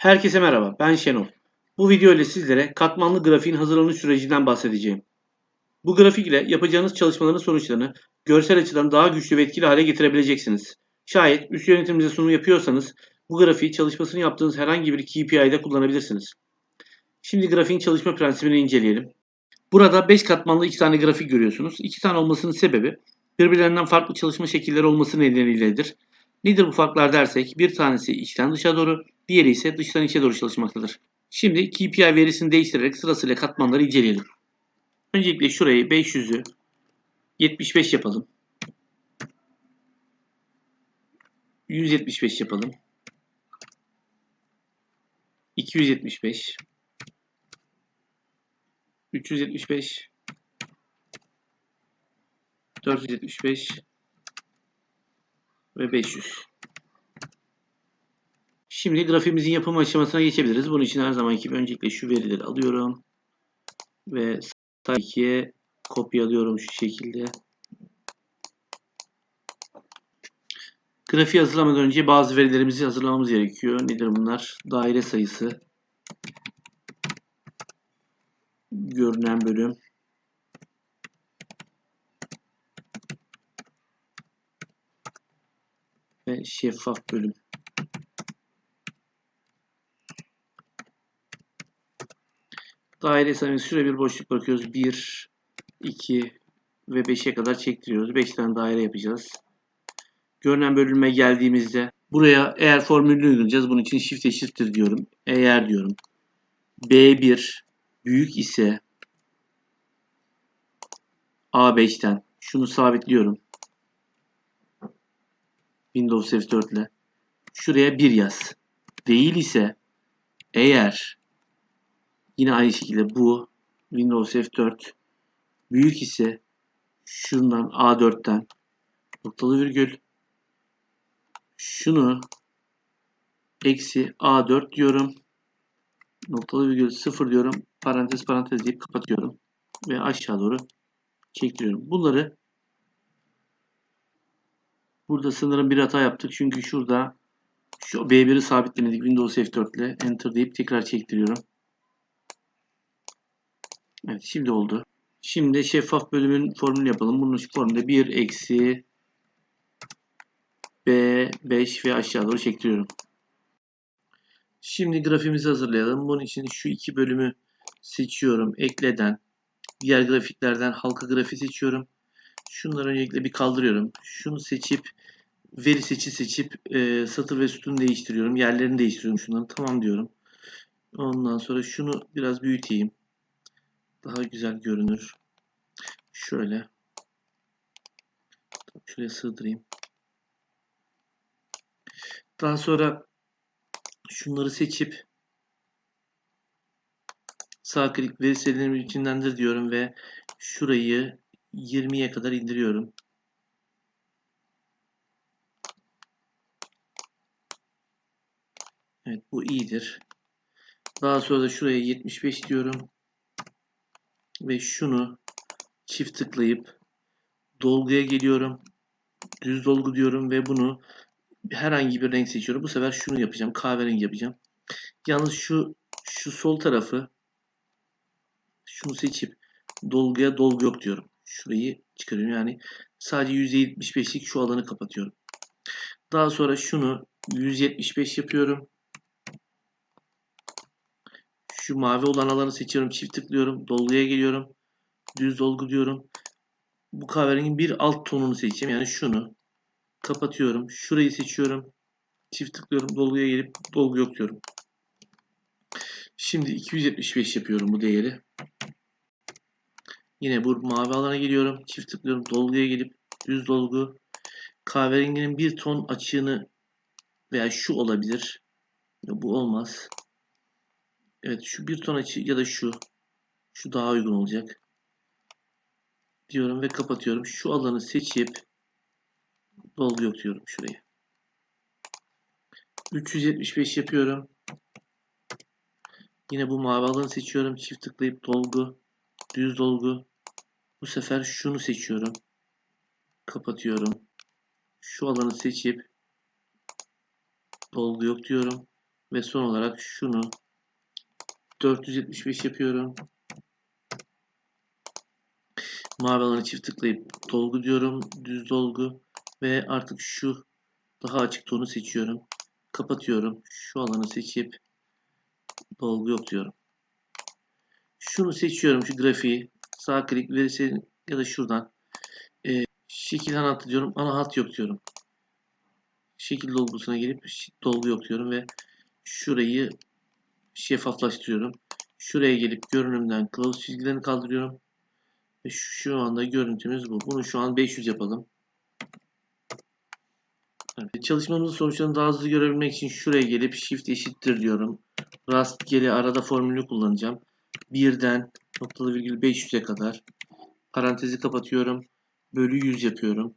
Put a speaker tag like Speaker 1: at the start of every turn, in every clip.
Speaker 1: Herkese merhaba, ben Şenol. Bu video ile sizlere katmanlı grafiğin hazırlanış sürecinden bahsedeceğim. Bu grafik ile yapacağınız çalışmaların sonuçlarını görsel açıdan daha güçlü ve etkili hale getirebileceksiniz. Şayet üst yönetiminize sunum yapıyorsanız bu grafiği çalışmasını yaptığınız herhangi bir KPI'de kullanabilirsiniz. Şimdi grafiğin çalışma prensibini inceleyelim. Burada 5 katmanlı 2 tane grafik görüyorsunuz. 2 tane olmasının sebebi birbirlerinden farklı çalışma şekilleri olması nedeniyledir. Nedir bu farklar dersek bir tanesi içten dışa doğru, diğeri ise dıştan içe doğru çalışmaktadır. Şimdi KPI verisini değiştirerek sırasıyla katmanları inceleyelim. Öncelikle şurayı 500'ü 75 yapalım. 175 yapalım. 275 375 475 ve 500. Şimdi grafiğimizin yapım aşamasına geçebiliriz. Bunun için her zamanki gibi öncelikle şu verileri alıyorum. Ve sağ ikiye kopyalıyorum şu şekilde. Grafiği hazırlamadan önce bazı verilerimizi hazırlamamız gerekiyor. Nedir bunlar? Daire sayısı. Görünen bölüm. Ve şeffaf bölüm. Daire sayımız şuraya bir boşluk bırakıyoruz. 1, 2 ve 5'e kadar çektiriyoruz. 5 tane daire yapacağız. Görünen bölüme geldiğimizde buraya eğer formülünü uygulayacağız. Bunun için shift eşittir diyorum. Eğer diyorum. B1 büyük ise A5'ten şunu sabitliyorum. Windows F4 ile. Şuraya 1 yaz. Değil ise eğer Yine aynı şekilde bu Windows F4 büyük ise şundan A4'ten noktalı virgül şunu eksi A4 diyorum. Noktalı virgül 0 diyorum. Parantez parantez deyip kapatıyorum. Ve aşağı doğru çektiriyorum. Bunları burada sanırım bir hata yaptık. Çünkü şurada şu B1'i sabitlemedik Windows F4 ile Enter deyip tekrar çektiriyorum. Evet şimdi oldu. Şimdi şeffaf bölümün formülünü yapalım. Bunun formülde 1 eksi B5 ve aşağı doğru çektiriyorum. Şimdi grafimizi hazırlayalım. Bunun için şu iki bölümü seçiyorum. Ekleden. Diğer grafiklerden halka grafiği seçiyorum. Şunları öncelikle bir kaldırıyorum. Şunu seçip veri seçi seçip e, satır ve sütun değiştiriyorum. Yerlerini değiştiriyorum şunları. Tamam diyorum. Ondan sonra şunu biraz büyüteyim daha güzel görünür. Şöyle. Şuraya sığdırayım. Daha sonra şunları seçip sağ klik veri serilerimi içindendir diyorum ve şurayı 20'ye kadar indiriyorum. Evet bu iyidir. Daha sonra da şuraya 75 diyorum ve şunu çift tıklayıp dolguya geliyorum. Düz dolgu diyorum ve bunu herhangi bir renk seçiyorum. Bu sefer şunu yapacağım. Kahverengi yapacağım. Yalnız şu şu sol tarafı şunu seçip dolguya dolgu yok diyorum. Şurayı çıkarıyorum. Yani sadece %75'lik şu alanı kapatıyorum. Daha sonra şunu 175 yapıyorum. Şu mavi olan alanı seçiyorum. Çift tıklıyorum. Dolguya geliyorum. Düz dolgu diyorum. Bu kahverenginin bir alt tonunu seçeceğim. Yani şunu. Kapatıyorum. Şurayı seçiyorum. Çift tıklıyorum. Dolguya gelip dolgu yok diyorum. Şimdi 275 yapıyorum bu değeri. Yine bu mavi alana geliyorum. Çift tıklıyorum. Dolguya gelip düz dolgu. Kahverenginin bir ton açığını veya şu olabilir. Bu olmaz. Evet şu bir ton açı ya da şu. Şu daha uygun olacak. Diyorum ve kapatıyorum. Şu alanı seçip dolgu yok diyorum şuraya. 375 yapıyorum. Yine bu mavi alanı seçiyorum. Çift tıklayıp dolgu, düz dolgu. Bu sefer şunu seçiyorum. Kapatıyorum. Şu alanı seçip dolgu yok diyorum. Ve son olarak şunu 475 yapıyorum. Mavi alanı çift tıklayıp dolgu diyorum. Düz dolgu. Ve artık şu daha açık tonu seçiyorum. Kapatıyorum. Şu alanı seçip dolgu yok diyorum. Şunu seçiyorum şu grafiği. Sağ klik verirse ya da şuradan. E, şekil anahtarı diyorum. Ana hat yok diyorum. Şekil dolgusuna gelip dolgu yok diyorum ve şurayı şeffaflaştırıyorum. Şuraya gelip görünümden kılavuz çizgilerini kaldırıyorum. Ve şu anda görüntümüz bu. Bunu şu an 500 yapalım. Evet, çalışmamızın sonuçlarını daha hızlı görebilmek için şuraya gelip shift eşittir diyorum. Rastgele arada formülü kullanacağım. Birden noktalı virgül 500'e kadar parantezi kapatıyorum. Bölü 100 yapıyorum.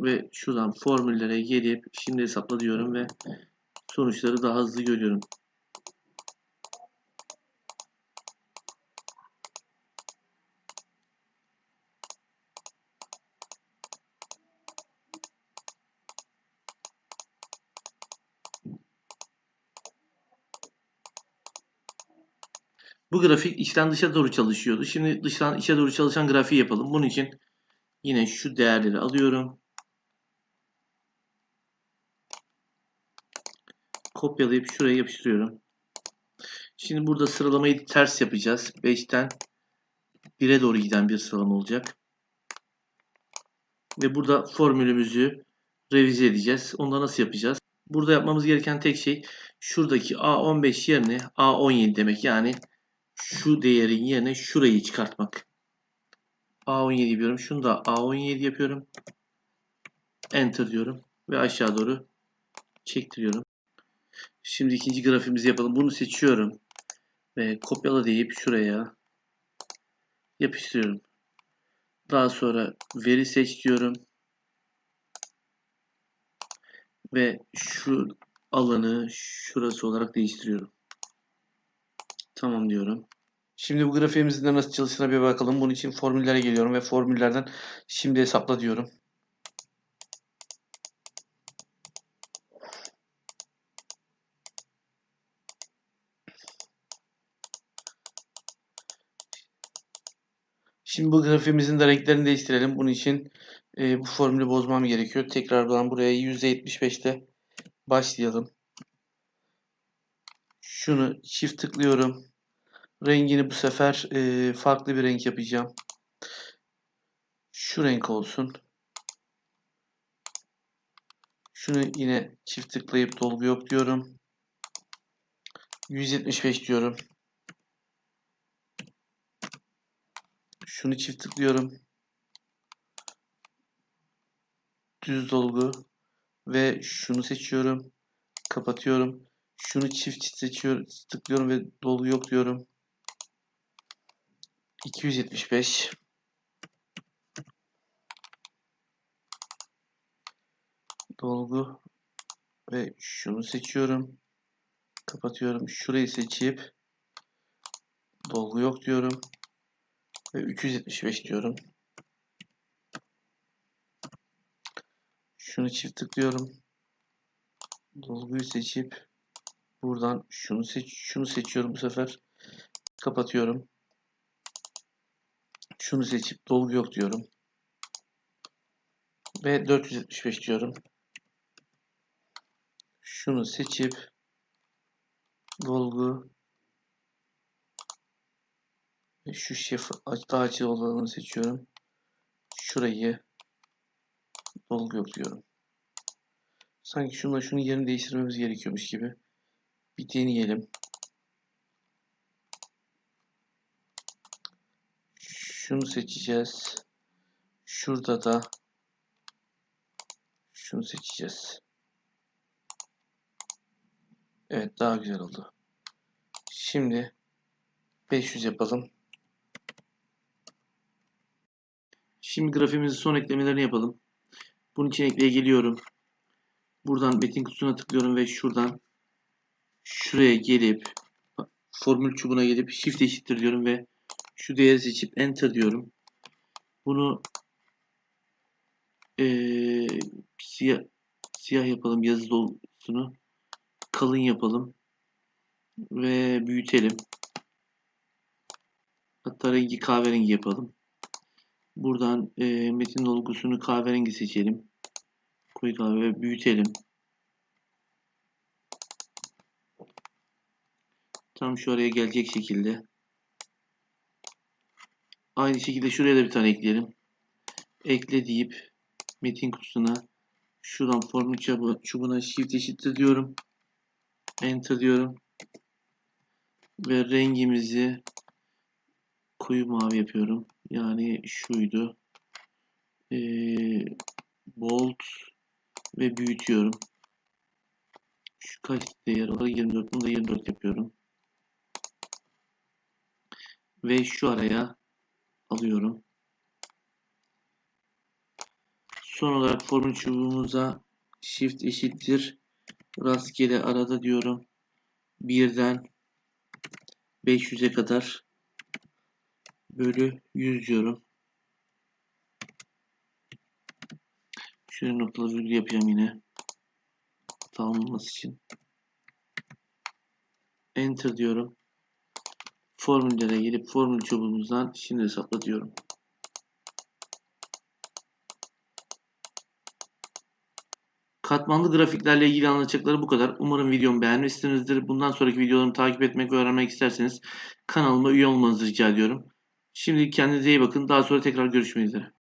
Speaker 1: Ve şuradan formüllere gelip şimdi hesapla diyorum ve sonuçları daha hızlı görüyorum. Bu grafik içten dışa doğru çalışıyordu. Şimdi dıştan içe doğru çalışan grafiği yapalım. Bunun için yine şu değerleri alıyorum. Kopyalayıp şuraya yapıştırıyorum. Şimdi burada sıralamayı ters yapacağız. 5'ten 1'e doğru giden bir sıralama olacak. Ve burada formülümüzü revize edeceğiz. Onu da nasıl yapacağız? Burada yapmamız gereken tek şey şuradaki A15 yerine A17 demek. Yani şu değerin yerine şurayı çıkartmak. A17 yapıyorum. Şunu da A17 yapıyorum. Enter diyorum. Ve aşağı doğru çektiriyorum. Şimdi ikinci grafimizi yapalım. Bunu seçiyorum. Ve kopyala deyip şuraya yapıştırıyorum. Daha sonra veri seç diyorum. Ve şu alanı şurası olarak değiştiriyorum. Tamam diyorum. Şimdi bu grafiğimizin nasıl çalıştığına bir bakalım. Bunun için formüllere geliyorum ve formüllerden şimdi hesapla diyorum. Şimdi bu grafiğimizin de renklerini değiştirelim. Bunun için e, bu formülü bozmam gerekiyor. Tekrardan buraya %75'te başlayalım. Şunu çift tıklıyorum. Rengini bu sefer e, farklı bir renk yapacağım. Şu renk olsun. Şunu yine çift tıklayıp dolgu yok diyorum. 175 diyorum. Şunu çift tıklıyorum. Düz dolgu ve şunu seçiyorum. Kapatıyorum. Şunu çift seçiyorum, tıklıyorum ve dolgu yok diyorum. 275 dolgu ve şunu seçiyorum. Kapatıyorum. Şurayı seçip dolgu yok diyorum. Ve 375 diyorum. Şunu çift tıklıyorum. Dolguyu seçip buradan şunu seç şunu seçiyorum bu sefer. Kapatıyorum. Şunu seçip dolgu yok diyorum. Ve 475 diyorum. Şunu seçip dolgu şu şef daha açı olanını seçiyorum. Şurayı dolgu yok. Sanki şunla şunun yerini değiştirmemiz gerekiyormuş gibi. Bir deneyelim. Şunu seçeceğiz. Şurada da şunu seçeceğiz. Evet daha güzel oldu. Şimdi 500 yapalım. Şimdi grafiğimizin son eklemelerini yapalım. Bunun için ekleye geliyorum. Buradan metin kutusuna tıklıyorum ve şuradan şuraya gelip formül çubuğuna gelip shift eşittir diyorum ve şu değeri seçip enter diyorum. Bunu ee, siyah, siyah yapalım yazı dolgusunu. kalın yapalım. Ve büyütelim. Hatta rengi kahverengi yapalım. Buradan e, metin dolgusunu kahverengi seçelim. Koyu kahve ve büyütelim. Tam şu araya gelecek şekilde. Aynı şekilde şuraya da bir tane ekleyelim. Ekle deyip metin kutusuna şuradan formül çubu- çubuğuna shift eşittir diyorum. Enter diyorum. Ve rengimizi koyu mavi yapıyorum. Yani şuydu. Ee, bold ve büyütüyorum. Şu kaç değer alır? 24. Bunu da 24 yapıyorum. Ve şu araya alıyorum. Son olarak formül çubuğumuza shift eşittir. Rastgele arada diyorum. Birden 500'e kadar bölü 100 diyorum. Şöyle noktalı virgül yapacağım yine. Tamamlaması için. Enter diyorum. Formüllere gelip formül çubuğumuzdan şimdi hesapla diyorum. Katmanlı grafiklerle ilgili anlatacakları bu kadar. Umarım videomu beğenmişsinizdir. Bundan sonraki videolarımı takip etmek ve öğrenmek isterseniz kanalıma üye olmanızı rica ediyorum. Şimdi kendinize iyi bakın. Daha sonra tekrar görüşmek üzere.